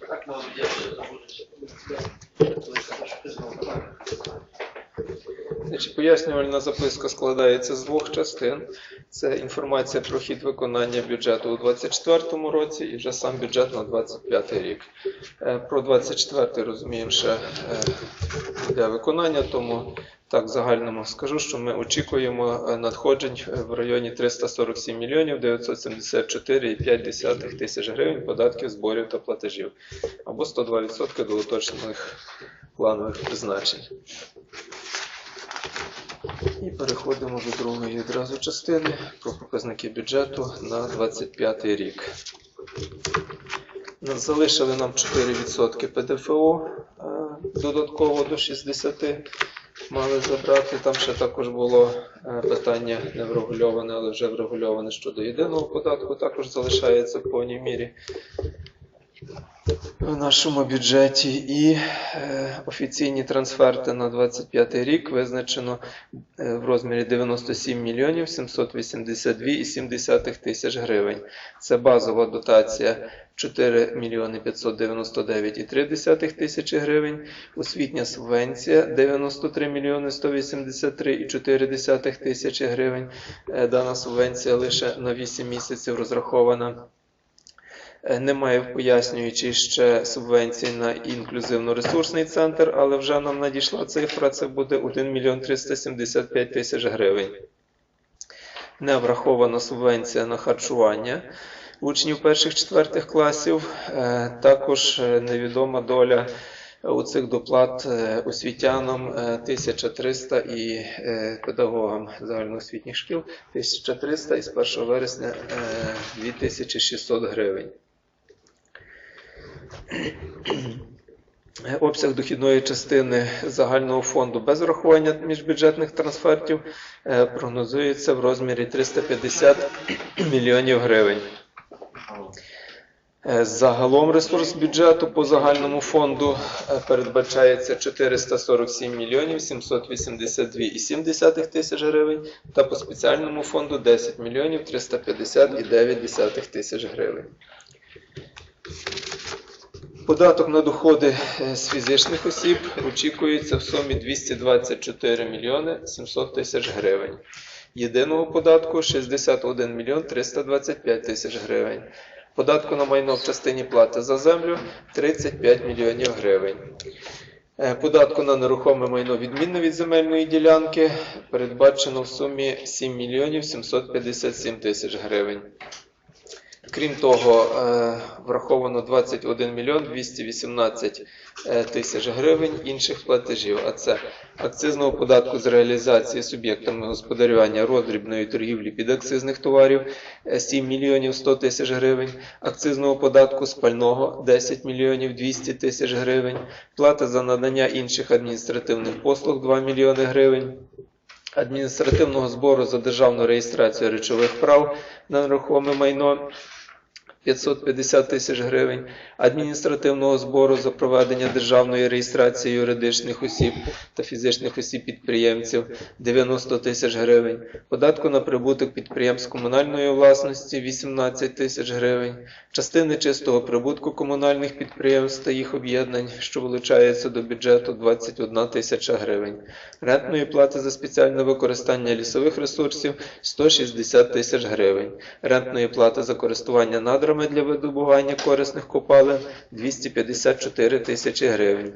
Так так. Значить, пояснювальна записка складається з двох частин. Це інформація про хід виконання бюджету у 2024 році і вже сам бюджет на 2025 рік. Е, Про 2024 розуміємо ще е, йде виконання, тому так в загальному скажу, що ми очікуємо е, надходжень в районі 347 мільйонів 974,5 тисяч гривень податків, зборів та платежів або 102% до уточнених планових призначень. І переходимо до другої відразу частини про показники бюджету на 25 рік. Залишили нам 4% ПДФО е, додатково до 60 мали забрати. Там ще також було е, питання не врегульоване, але вже врегульоване щодо єдиного податку, також залишається в повній мірі в нашому бюджеті. І е, офіційні трансферти на 25 рік визначено е, в розмірі 97 мільйонів 782,7 тисяч гривень. Це базова дотація 4 мільйони 599,3 тисячі гривень, освітня субвенція 93 мільйони 183,4 тисячі гривень. Е, Дана субвенція лише на 8 місяців розрахована. Е, Немає в пояснюючій ще субвенції на інклюзивно-ресурсний центр, але вже нам надійшла цифра, це буде 1 мільйон 375 тисяч гривень. Не врахована субвенція на харчування учнів перших-четвертих класів. Е, Також е, невідома доля у цих доплат освітянам е, 1300 і педагогам загальноосвітніх шкіл 1300 і з 1 вересня е, 2600 гривень. Е, Обсяг дохідної частини загального фонду без врахування міжбюджетних трансфертів е, прогнозується в розмірі 350 мільйонів гривень. Е, Загалом ресурс бюджету по загальному фонду передбачається 447 мільйонів 782,7 тисяч гривень та по спеціальному фонду 10 мільйонів 350,9 тисяч гривень. Податок на доходи е, з фізичних осіб очікується в сумі 224 мільйони 700 тисяч гривень. Єдиного податку 61 мільйон 325 тисяч гривень. Податку на майно в частині плати за землю 35 мільйонів гривень. Е, Податку на нерухоме майно відмінно від земельної ділянки передбачено в сумі 7 мільйонів 757 тисяч гривень. Крім того, е, враховано 21 мільйон 218 е, тисяч гривень інших платежів, а це акцизного податку з реалізації суб'єктами господарювання роздрібної торгівлі підакцизних товарів е, 7 мільйонів 100 тисяч гривень, акцизного податку з пального 10 мільйонів 200 тисяч гривень, плата за надання інших адміністративних послуг 2 мільйони гривень, адміністративного збору за державну реєстрацію речових прав на нерухоме майно 550 тисяч гривень, адміністративного збору за проведення державної реєстрації юридичних осіб та фізичних осіб-підприємців 90 тисяч гривень, податку на прибуток підприємств комунальної власності 18 тисяч гривень, частини чистого прибутку комунальних підприємств та їх об'єднань, що вилучається до бюджету 21 тисяча гривень, рентної плати за спеціальне використання лісових ресурсів 160 тисяч гривень, рентної плати за користування надрами для видобування корисних копалин 254 тисячі гривень.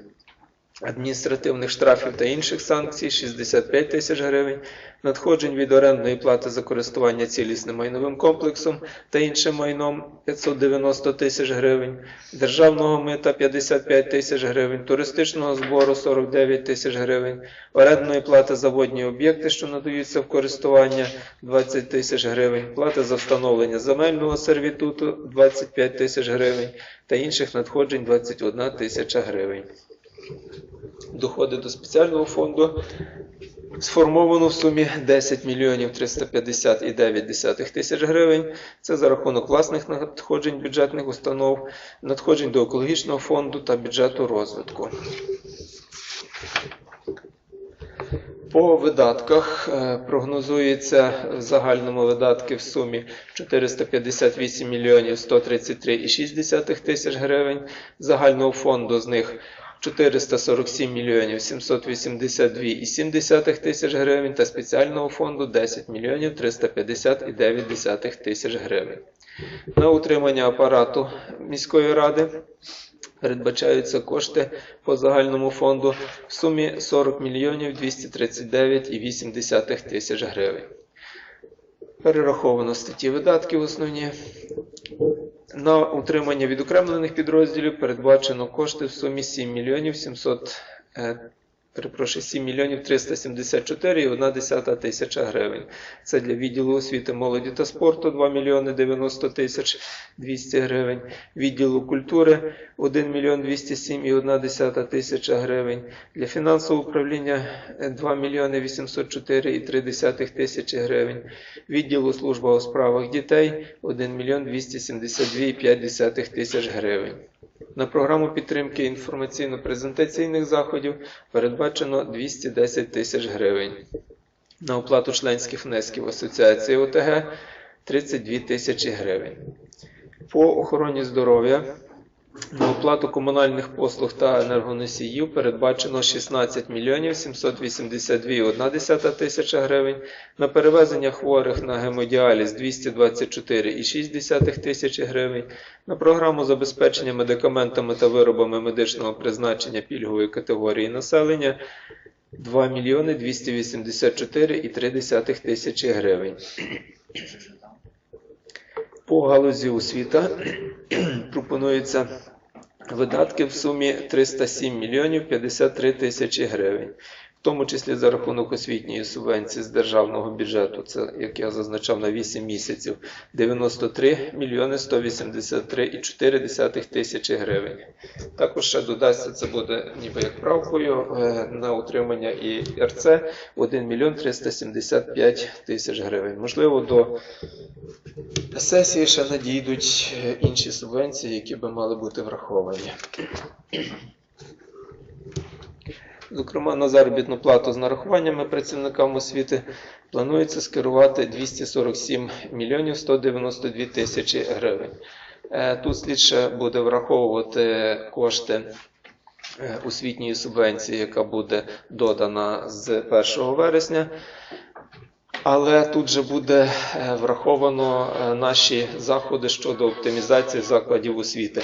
Адміністративних штрафів та інших санкцій 65 тисяч гривень, надходжень від орендної плати за користування цілісним майновим комплексом та іншим майном 590 тисяч гривень, державного мита 55 тисяч гривень, туристичного збору 49 тисяч гривень, орендної плати за водні об'єкти, що надаються в користування 20 тисяч гривень, плати за встановлення земельного сервітуту 25 тисяч гривень та інших надходжень 21 тисяча гривень. Доходи до спеціального фонду сформовано в сумі 10 мільйонів 350,9 тисяч гривень. Це за рахунок власних надходжень бюджетних установ, надходжень до екологічного фонду та бюджету розвитку. По видатках е, прогнозується в загальному видатки в сумі 458 мільйонів 133,6 тисяч гривень. Загального фонду з них 447 мільйонів 782,7 тисяч гривень та спеціального фонду 10 мільйонів 350,9 тисяч гривень. На утримання апарату міської ради передбачаються кошти по загальному фонду в сумі 40 мільйонів 239,8 тисяч гривень. Перераховано статті видатків основні. На утримання відокремлених підрозділів передбачено кошти в сумі 7 мільйонів 700, е, перепрошую, 7 мільйонів 374,1 тисяча гривень. Це для відділу освіти, молоді та спорту 2 мільйони 90 тисяч 200 гривень, відділу культури 1 мільйон 207,1 тисяча гривень, для фінансового управління е, 2 мільйони 804,3 тисячі гривень, відділу служба у справах дітей 1 мільйон 272,5 тисяч гривень. На програму підтримки інформаційно-презентаційних заходів передбачено 210 тисяч гривень. На оплату членських внесків Асоціації ОТГ 32 тисячі гривень. По охороні здоров'я на оплату комунальних послуг та енергоносіїв передбачено 16 мільйонів 782,1 тисяча гривень. На перевезення хворих на гемодіаліз 224,6 тисячі гривень. На програму забезпечення медикаментами та виробами медичного призначення пільгової категорії населення 2 мільйони 284,3 тисячі гривень. По галузі освіта пропонується видатки в сумі 307 мільйонів 53 тисячі гривень, в тому числі за рахунок освітньої субвенції з державного бюджету, це як я зазначав на 8 місяців, 93 мільйони 183,4 тисячі гривень. Також ще додасться, це буде ніби як правкою е, на утримання і РЦ 1 мільйон 375 тисяч гривень. Можливо, до сесії ще надійдуть е, інші субвенції, які би мали бути враховані. Зокрема, на заробітну плату з нарахуваннями працівникам освіти планується скерувати 247 мільйонів 192 тисячі гривень. Е, Тут слід ще буде враховувати кошти е, освітньої субвенції, яка буде додана з 1 вересня. Але тут же буде е, враховано наші заходи щодо оптимізації закладів освіти.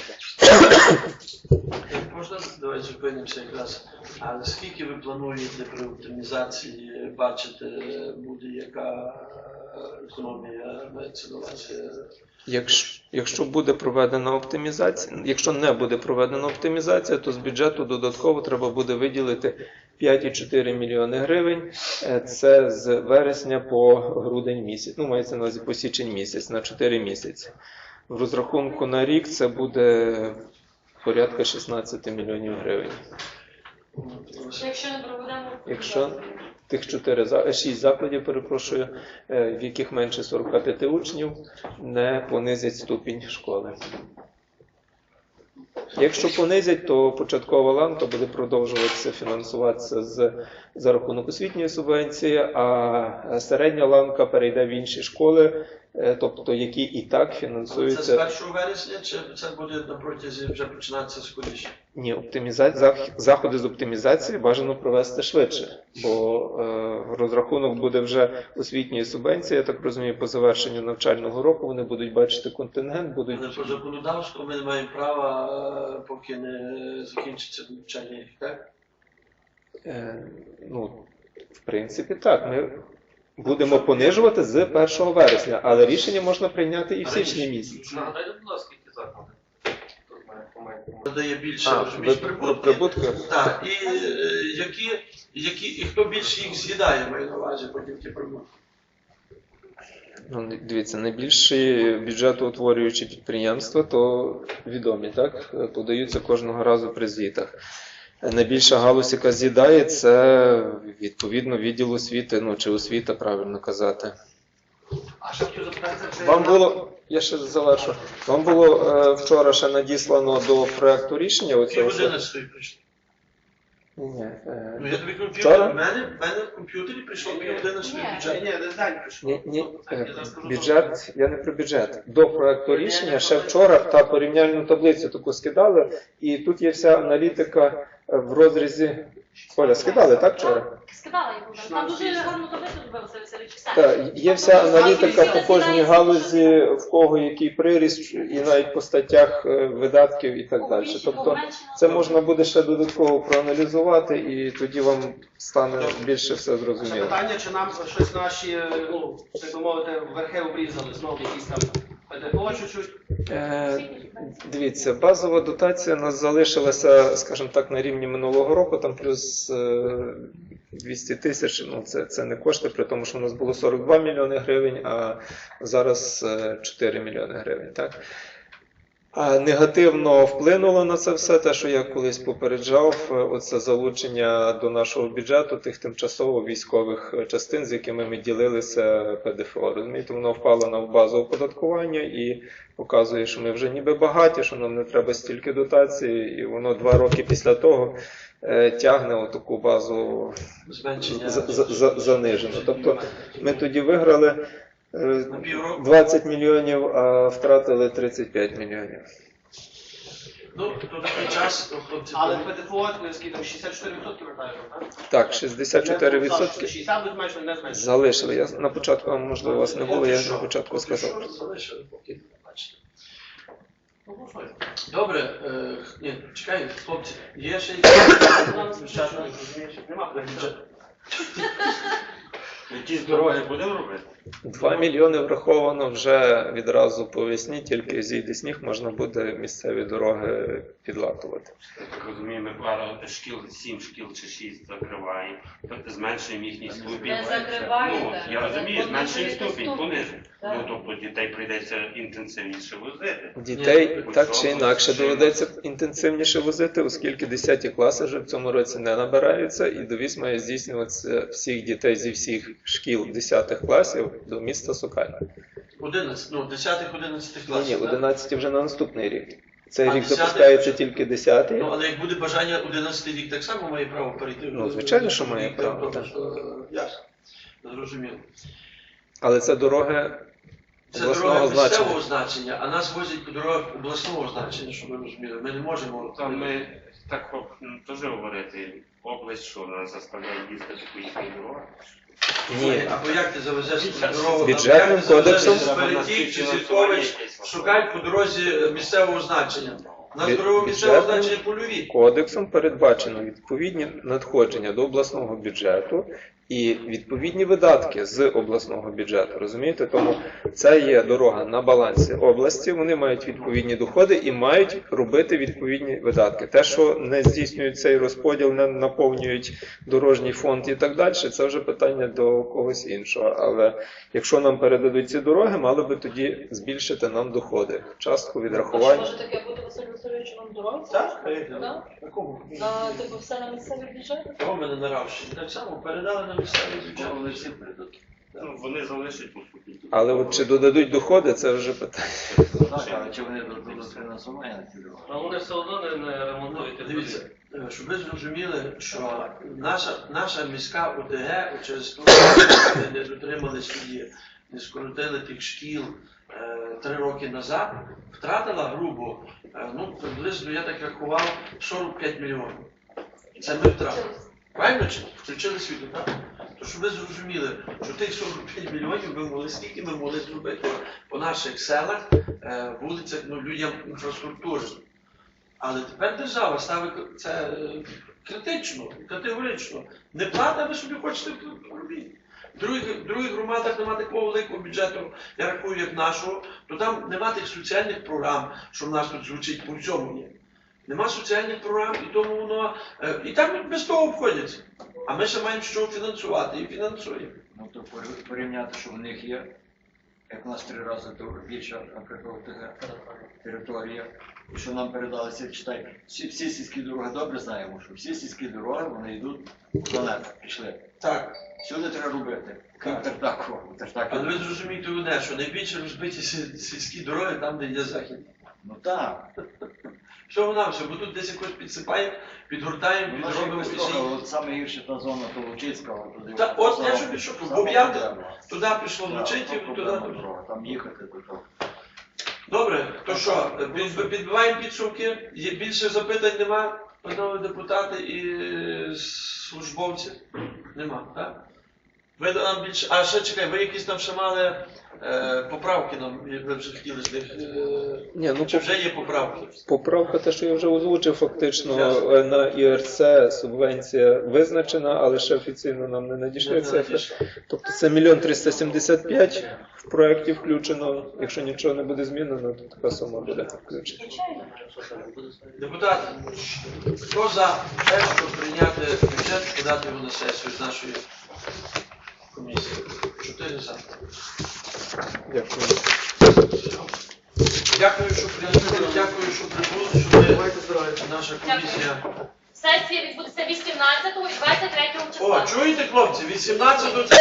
Можна давай зупинимося якраз. А наскільки ви плануєте при оптимізації бачити буде яка економія мається на увазі? Якщо, якщо буде проведена оптимізація, якщо не буде проведена оптимізація, то з бюджету додатково треба буде виділити 5,4 мільйони гривень. Е, Це з вересня по грудень місяць. Ну, мається на увазі по січень місяць на 4 місяці. В розрахунку на рік це буде порядка 16 мільйонів гривень. Якщо не проведемо Якщо тих 4, 6 закладів, перепрошую, е, в яких менше 45 учнів, не понизять ступінь школи. Якщо понизять, то початкова ланка буде продовжуватися фінансуватися з, за рахунок освітньої субвенції, а середня ланка перейде в інші школи, е, тобто які і так Це з 1 вересня чи це буде на протязі вже починатися скоріше? Ні, оптимізація заходи з оптимізації бажано провести швидше, бо е, розрахунок буде вже освітньої субвенції. Я так розумію, по завершенню навчального року вони будуть бачити контингент, будуть Але по законодавству ми не маємо права, е, поки не закінчиться навчання так? е, ну, в принципі, так. Ми будемо понижувати з 1 вересня, але рішення можна прийняти і в січні місяці. Нагадайте, будь ласка, які заклади. Дає більше А, ви прибутки. прибутки? Так, і е, які, які, і хто більше їх з'їдає, маю на увазі потім ті прибутки. Ну, дивіться, найбільші бюджетоутворюючі підприємства, то відомі, так? Подаються кожного разу при звітах. Найбільша галузь, яка з'їдає, це відповідно відділ освіти, ну чи освіта, правильно казати. А ще хотів Вам було, я ще завершу, вам було е, вчора ще надіслано до проекту рішення оцього, що- години стоїть прийшли? Ні, е, Ну я тобі Вчора? комп'ютер, в мене, в мене в комп'ютері прийшло Ні, пів години бюджет. Ні, не знаю, прийшов. Ні, бюджет, я не про бюджет. До проекту рішення ще вчора та порівняльну таблицю таку скидали, і тут є вся аналітика в розрізі. Оля, скидали, так вчора? Скидала його. Там дуже гарно таблицю зробив Василь. Так, є вся аналітика по кожній галузі, в кого який приріст, і навіть по статтях е, видатків і так далі. Тобто це можна буде ще додатково проаналізувати, і тоді вам стане більше все зрозуміло. питання, чи нам щось наші, е, ну, так би мовити, верхи обрізали, знову якісь там Е, Дивіться, базова дотація у нас залишилася, скажімо так, на рівні минулого року, там плюс е, 200 тисяч. Ну, це, це не кошти, при тому, що у нас було 42 мільйони гривень, а зараз е, 4 мільйони гривень. Так? Негативно вплинуло на це все, те, що я колись попереджав, е, оце залучення до нашого бюджету тих тимчасово військових е, частин, з якими ми ділилися ПДФО. Розумієте, воно впало на базу оподаткування і показує, що ми вже ніби багаті, що нам не треба стільки дотації, і воно два роки після того е, тягне отаку базу занижену. Тобто ми тоді виграли. 20 мільйонів, а втратили 35 мільйонів. Ну, то такий час. Але ПДФО, скільки там 64% вертаєш, так? Так, 64% 60 будуть менше, не зменшено. залишили. Я на початку, а, можливо, вас не було, я на початку сказав. Ну. Добре, е, ні, чекай, хлопці, є ще якісь. Нема бюджету. Якісь дороги будемо робити? 2 мільйони враховано вже відразу по весні, тільки зійде сніг, можна буде місцеві дороги підлатувати. Так розумію, ми пару шкіл, сім шкіл чи шість закриваємо, тобто зменшуємо їхній ступінь. Не закриваєте. Ну, я розумію, зменшуємо ступінь, понижуємо. Ну, тобто дітей прийдеться інтенсивніше возити. Дітей Ні, так чи інакше доведеться інтенсивніше возити, оскільки 10 класи вже в цьому році не набираються, і довіз має здійснюватися всіх дітей зі всіх шкіл 10 класів до міста Сокальне. 11, ну, 10-11 Ні, класів. ні, так? 11 вже на наступний рік. Цей А рік 10-й? запускається тільки 10 Ну, але як буде бажання 11 рік, так само має право перейти. Ну, звичайно, що має рік, право, тобто, так. що, е, Ясно. Зрозуміло. але це дороги Це обласного дорога місцевого значення, а нас возять по дорогах обласного значення, щоб ви розуміли. Ми не можемо. Там ми так хоп, теж говорити, область, що нас заставляє їздити по їхній дорогах. Ні. Або як ти завезеш дорогу? бюджетним як ти завезеш кодексом- з Перетік чи Зіркович, шукай по дорозі місцевого значення. На Бю- дорога місцевого бюджетним- значення польові. Кодексом передбачено відповідні надходження до обласного бюджету і відповідні видатки з обласного бюджету. Розумієте? Тому це є дорога на балансі області. Вони мають відповідні доходи і мають робити відповідні видатки. Те, що не здійснюють цей розподіл, не наповнюють дорожній фонд і так далі, це вже питання до когось іншого. Але якщо нам передадуть ці дороги, мали би тоді збільшити нам доходи, частку відрахувань. може таке бути Василь Васильович вам дорогу? Так? На типу все на місцевий бюджет? Того мене на Равщині. Так само передали на Вони. Ну, вони залишать по суті. Але от чи додадуть доходи, це вже питання. Так, але чи вони дадуть фінансування? А вони все одно не, не ремонтують. Дивіться, е, щоб ви зрозуміли, що наша, наша міська ОТГ через те, що ми не дотримали свої, не скоротили тих шкіл е, три роки назад, втратила грубо, е, ну, приблизно, я так рахував, 45 мільйонів. Це ми втратили. Правильно чи ні? включили світло, так? То щоб ви зрозуміли, що тих 45 мільйонів ми могли, скільки ми могли зробити по наших селах, е, вулицях, ну, людям інфраструктури. Але тепер держава ставить це е, критично, категорично. Не плата, ви собі хочете робіть. В других, других громадах немає такого великого бюджету, я рахую, як нашого, то там нема тих соціальних програм, що в нас тут звучить по всьому. Нема соціальних програм, і тому воно. е, І там без того обходяться. А ми ще маємо що фінансувати і фінансуємо. Ну то порівняти, що в них є, як у нас три рази то більша, територія, і що нам передалися, читай, всі, всі сільські дороги добре знаємо, що всі сільські дороги вони йдуть в планету, пішли. Так. Всюди треба робити. Крім Так. Але ви зрозумієте одне, що найбільше розбиті сільські дороги там, де є захід. Ну так. Всього нам все, бо тут десь якось підсипаємо, підгортаємо, Ну, наші підробимо якось трохи, от саме гірше та зона от туди. Та от я ж пішов, саме Боб'ян, проблема. Туди пішло Лучитів, туди. Там їхати до того. Добре, то що, під- підбиваємо підсумки, Є більше запитань нема, панове депутати і службовці? Нема, так? Ви нам більше. А ще чекай, ви якісь там ще мали е, поправки нам, ви вже хотіли з них. Е, Ні, ну чи вже є поправки? Поправка, те, що я вже озвучив, фактично Ясно. е, на ІРЦ субвенція визначена, але ще офіційно нам не надійшли Не цифри. надійшли. Тобто це мільйон 375 в проєкті включено. Якщо нічого не буде змінено, то така сума буде включена. Депутати, хто за те, щоб прийняти бюджет, подати його на сесію з нашої комісії? Чотири за. Дякую. Дякую, що прийшли, дякую, що прибули, що ви, наша комісія. Сесія відбудеться 18 і 23 О, числа. чуєте, хлопці, 18 це